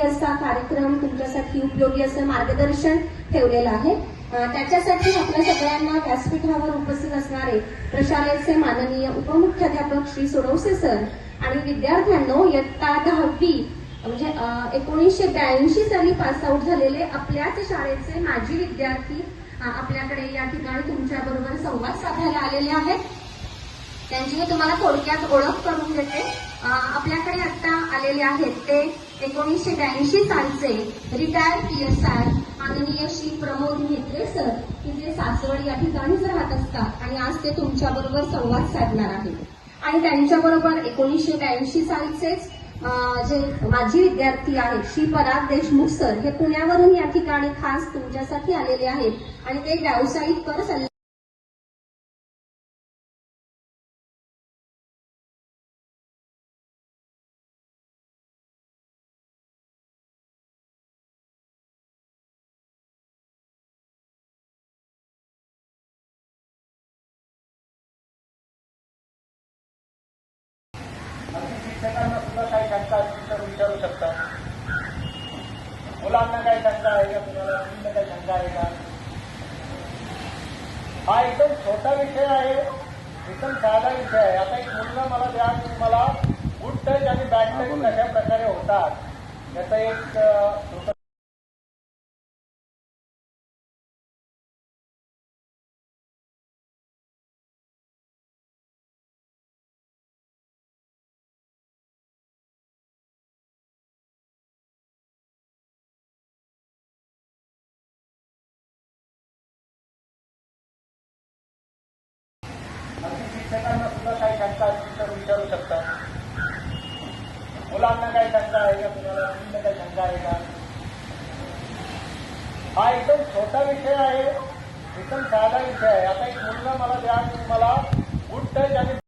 असा कार्यक्रम तुमच्यासाठी उपयोगी असं मार्गदर्शन ठेवलेलं आहे. त्याच्यासाठी आपल्या सगळ्यांना व्यासपीठावर उपस्थित असणारे प्रशालेचे माननीय उपमुख्याध्यापक श्री सोडवसे सर आणि विद्यार्थ्यांनो इयत्ता दहावी म्हणजे एकोणीसशे ब्याऐंशी साली पास आउट झालेले आपल्याच शाळेचे माजी विद्यार्थी आपल्याकडे या ठिकाणी तुमच्या बरोबर संवाद साधायला आलेले आहेत. त्यांची मी तुम्हाला थोडक्यात ओळख करून देते. आपल्या आलेले आहेत ते एकोणीसशे ब्याऐंशी सालचे रिटायर्ड पी एस आय माननीय श्री प्रमोद म्हेत्रे सर की जे सासवड या ठिकाणीच राहत असतात आणि आज ते तुमच्या बरोबर संवाद साधणार आहेत. आणि त्यांच्याबरोबर एकोणीसशे ब्याऐंशी सालचेच जे माजी विद्यार्थी आहेत श्री पराग देशमुख सर हे पुण्यावरून या ठिकाणी खास तुमच्यासाठी आलेले आहेत. आणि ते व्यावसायिक कर विचारू शकता. मुलांना काही शंका आहे का? तुम्हाला मुलींना काही शंका आहे का? हा एकदम छोटा विषय आहे. एकदम साधा विषय आहे. आता एक मुलगा मला द्या मला गुड टच आणि बॅड टच कशा प्रकारे होतात? याचं एक शिक्षकांना सुद्धा काही शंका असतील तर विचारू शकता. मुलांना काही शंका आहे का तुम्हाला? मुलींना काही शंका आहे का? हा एकदम छोटा विषय आहे. एकदम साधा विषय आहे. आता एक मुलगा मला द्या मला गुड टच आणि